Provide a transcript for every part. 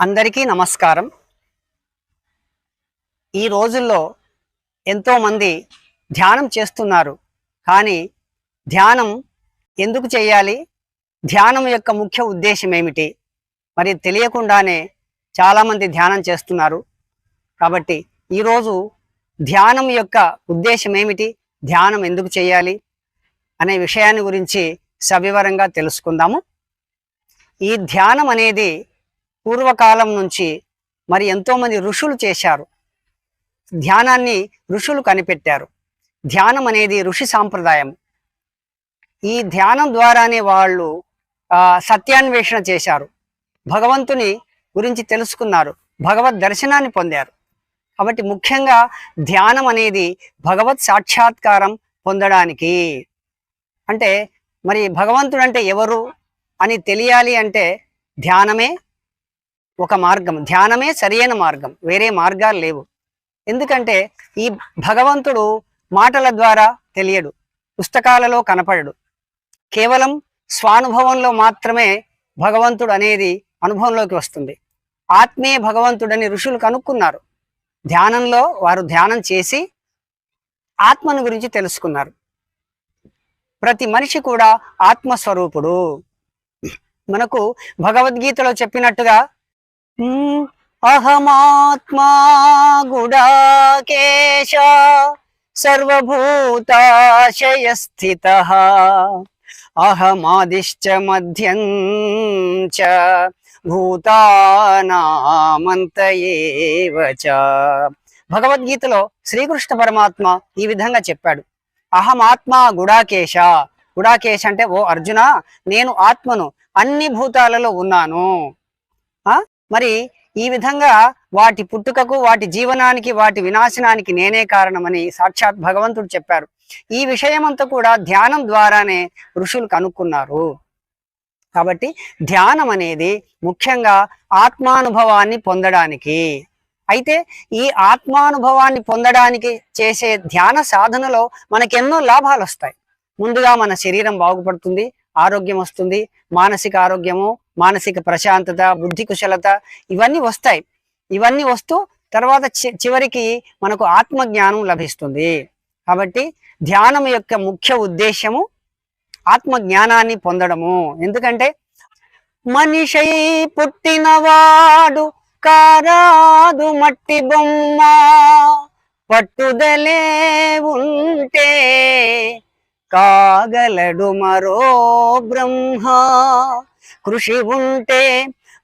అందరికీ నమస్కారం. ఈ రోజుల్లో ఎంతోమంది ధ్యానం చేస్తున్నారు. కానీ ధ్యానం ఎందుకు చేయాలి? ధ్యానం యొక్క ముఖ్య ఉద్దేశం ఏమిటి? మరి తెలియకుండానే చాలామంది ధ్యానం చేస్తున్నారు. కాబట్టి ఈరోజు ధ్యానం యొక్క ఉద్దేశం ఏమిటి? ధ్యానం ఎందుకు చేయాలి? అనే విషయాన్ని గురించి సవివరంగా తెలుసుకుందాము. ఈ ధ్యానం అనేది పూర్వకాలం నుంచి మరి ఎంతోమంది ఋషులు చేశారు. ధ్యానాన్ని ఋషులు కనిపెట్టారు. ధ్యానం అనేది ఋషి సాంప్రదాయం. ఈ ధ్యానం ద్వారానే వాళ్ళు సత్యాన్వేషణ చేశారు. భగవంతుని గురించి తెలుసుకున్నారు. భగవద్ దర్శనాన్ని పొందారు. కాబట్టి ముఖ్యంగా ధ్యానం అనేది భగవత్ సాక్షాత్కారం పొందడానికి. అంటే మరి భగవంతుడు అంటే ఎవరు అని తెలియాలి అంటే ధ్యానమే ఒక మార్గం. ధ్యానమే సరియైన మార్గం. వేరే మార్గాలు లేవు. ఎందుకంటే ఈ భగవంతుడు మాటల ద్వారా తెలియడు. పుస్తకాలలో కనపడడు. కేవలం స్వానుభవంలో మాత్రమే భగవంతుడు అనేది అనుభవంలోకి వస్తుంది. ఆత్మే భగవంతుడని ఋషులు కనుక్కున్నారు. ధ్యానంలో వారు ధ్యానం చేసి ఆత్మను గురించి తెలుసుకున్నారు. ప్రతి మనిషి కూడా ఆత్మస్వరూపుడు. మనకు భగవద్గీతలో చెప్పినట్టుగా అహమాత్మా గుడాకేశ సర్వభూతాశయ స్థిత అహమాదిశ్చ మధ్యం చ భూతానామంత చ. భగవద్గీతలో శ్రీకృష్ణ పరమాత్మ ఈ విధంగా చెప్పాడు. అహమాత్మ గుడాకేశ. గుడాకేశ అంటే ఓ అర్జున నేను ఆత్మను అన్ని భూతాలలో ఉన్నాను. ఆ? మరి ఈ విధంగా వాటి పుట్టుకకు వాటి జీవనానికి వాటి వినాశనానికి నేనే కారణమని సాక్షాత్ భగవంతుడు చెప్పారు. ఈ విషయమంతా కూడా ధ్యానం ద్వారానే ఋషులు కనుక్కున్నారు. కాబట్టి ధ్యానం అనేది ముఖ్యంగా ఆత్మానుభవాన్ని పొందడానికి. అయితే ఈ ఆత్మానుభవాన్ని పొందడానికి చేసే ధ్యాన సాధనలో మనకెన్నో లాభాలు వస్తాయి ముందుగా మన శరీరం బాగుపడుతుంది ఆరోగ్యం వస్తుంది మానసిక ఆరోగ్యము మానసిక ప్రశాంతత బుద్ధి కుశలత ఇవన్నీ వస్తాయి. ఇవన్నీ వస్తూ తర్వాత చి- చివరికి మనకు ఆత్మజ్ఞానం లభిస్తుంది. కాబట్టి ధ్యానం యొక్క ముఖ్య ఉద్దేశము ఆత్మజ్ఞానాన్ని పొందడము. ఎందుకంటే మనిషై పుట్టినవాడు కారాదు మట్టి బొమ్మ. పట్టుదలే ఉంటే కాగలడు మరో బ్రహ్మ. కృషి ఉంటే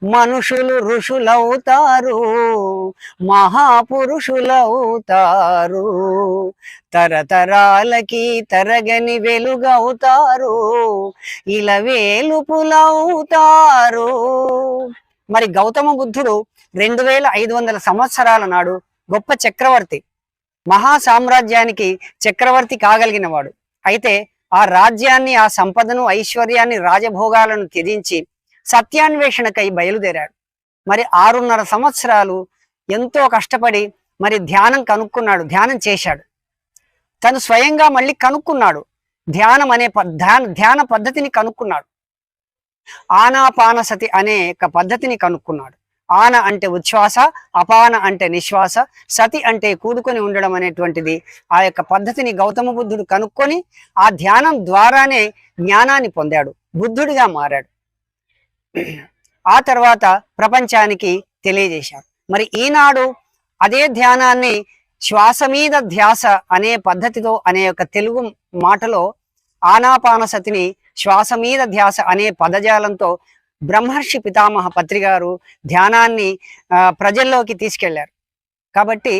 మనుషులు ఋషులవుతారు మహాపురుషులవుతారు తరతరాలకి తరగని వెలుగవుతారు ఇలా వేలుపులవుతారు మరి గౌతమ బుద్ధుడు రెండు వేల ఐదు వందల సంవత్సరాల నాడు గొప్ప చక్రవర్తి మహా సామ్రాజ్యానికి చక్రవర్తి కాగలిగినవాడు. అయితే ఆ రాజ్యాన్ని ఆ సంపదను ఐశ్వర్యాన్ని రాజభోగాలను త్యజించి సత్యాన్వేషణకై బయలుదేరాడు. మరి ఆరున్నర సంవత్సరాలు ఎంతో కష్టపడి మరి ధ్యానం కనుక్కున్నాడు ధ్యానం చేశాడు. తను స్వయంగా మళ్ళీ కనుక్కున్నాడు. ధ్యానం అనే ధ్యాన ధ్యాన పద్ధతిని కనుక్కున్నాడు. ఆనాపానసతి అనే పద్ధతిని కనుక్కున్నాడు. ఆన అంటే ఉచ్ఛ్వాస అపాన అంటే నిశ్వాస సతి అంటే కూడుకొని ఉండడం అనేటువంటిది ఆ యొక్క పద్ధతిని గౌతమ బుద్ధుడు కనుక్కొని ఆ ధ్యానం ద్వారానే జ్ఞానాన్ని పొందాడు బుద్ధుడిగా మారాడు. ఆ తర్వాత ప్రపంచానికి తెలియజేశారు మరి ఈనాడు అదే ధ్యానాన్ని శ్వాస మీద ధ్యాస అనే పద్ధతితో అనే యొక్క తెలుగు మాటలో ఆనాపానసతిని శ్వాస మీద ధ్యాస అనే పదజాలంతో బ్రహ్మర్షి పితామహ పత్రికారు ధ్యానాన్ని ఆ, ప్రజల్లోకి తీసుకెళ్ళారు. కాబట్టి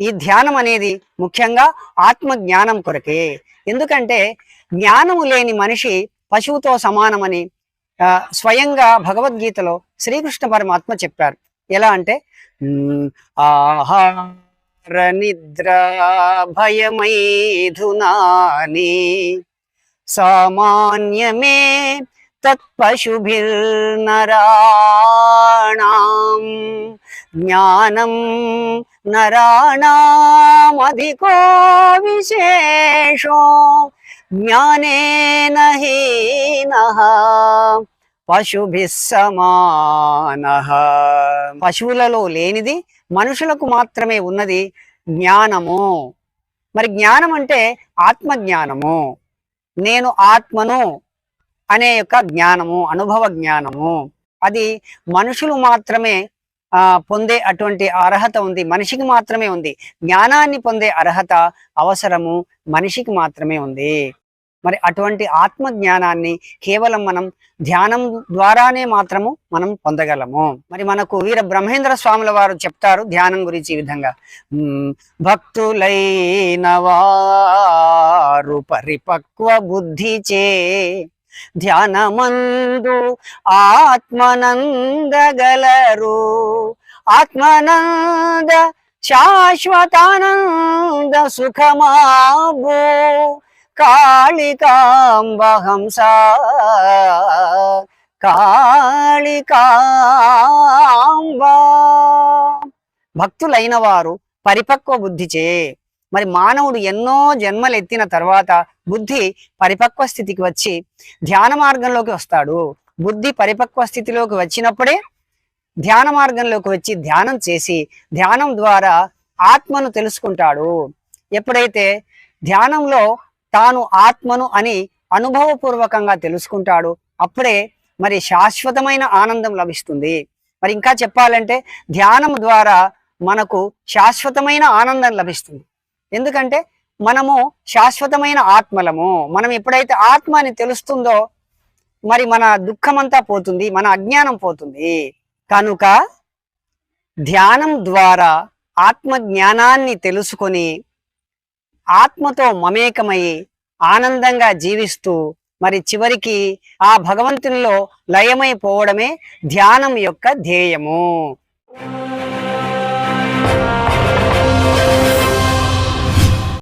ఈ ధ్యానం అనేది ముఖ్యంగా ఆత్మ జ్ఞానం కొరకే. ఎందుకంటే జ్ఞానము లేని మనిషి పశువుతో సమానమని ఆ, స్వయంగా భగవద్గీతలో శ్రీకృష్ణ పరమాత్మ చెప్పారు. ఎలా అంటే ఆహార నిద్ర భయమైధునాని సామాన్యమే తత్పశుభిర్నరాణాం జ్ఞానం నరాణామధికో విశేషో జ్ఞానేన హీనః పశుభి సమాన పశువులలో లేనిది మనుషులకు మాత్రమే ఉన్నది జ్ఞానము. మరి జ్ఞానం అంటే ఆత్మజ్ఞానము. నేను ఆత్మను అనే యొక్క జ్ఞానము అనుభవ జ్ఞానము. అది మనుషులు మాత్రమే ఆ పొందే అటువంటి అర్హత ఉంది. మనిషికి మాత్రమే ఉంది. జ్ఞానాన్ని పొందే అర్హత అవసరము మనిషికి మాత్రమే ఉంది. మరి అటువంటి ఆత్మ జ్ఞానాన్ని కేవలం మనం ధ్యానం ద్వారానే మాత్రము మనం పొందగలము. మరి మనకు వీర బ్రహ్మేంద్ర స్వాముల వారు చెప్తారు ధ్యానం గురించి ఈ విధంగా. భక్తులైన వారు పరిపక్వ బుద్ధి చే ధ్యానమందు ఆత్మనందగలరు. ఆత్మనంద శాశ్వతానంద సుఖమాబో కాళికాంబహంస. కాళికాంబ. భక్తులైన వారు పరిపక్వ బుద్ధిచే మరి మానవుడు ఎన్నో జన్మలు ఎత్తిన తర్వాత బుద్ధి పరిపక్వ స్థితికి వచ్చి ధ్యాన మార్గంలోకి వస్తాడు. బుద్ధి పరిపక్వ స్థితిలోకి వచ్చినప్పుడే ధ్యాన మార్గంలోకి వచ్చి ధ్యానం చేసి ధ్యానం ద్వారా ఆత్మను తెలుసుకుంటాడు. ఎప్పుడైతే ధ్యానంలో తాను ఆత్మను అని అనుభవపూర్వకంగా తెలుసుకుంటాడు అప్పుడే మరి శాశ్వతమైన ఆనందం లభిస్తుంది. మరి ఇంకా చెప్పాలంటే ధ్యానం ద్వారా మనకు శాశ్వతమైన ఆనందం లభిస్తుంది. ఎందుకంటే మనము శాశ్వతమైన ఆత్మలము. మనం ఎప్పుడైతే ఆత్మ అని తెలుస్తుందో మరి మన దుఃఖమంతా పోతుంది మన అజ్ఞానం పోతుంది. కనుక ధ్యానం ద్వారా ఆత్మ జ్ఞానాన్ని తెలుసుకొని ఆత్మతో మమేకమై ఆనందంగా జీవిస్తూ మరి చివరికి ఆ భగవంతునిలో లయమైపోవడమే ధ్యానం యొక్క ధ్యేయము.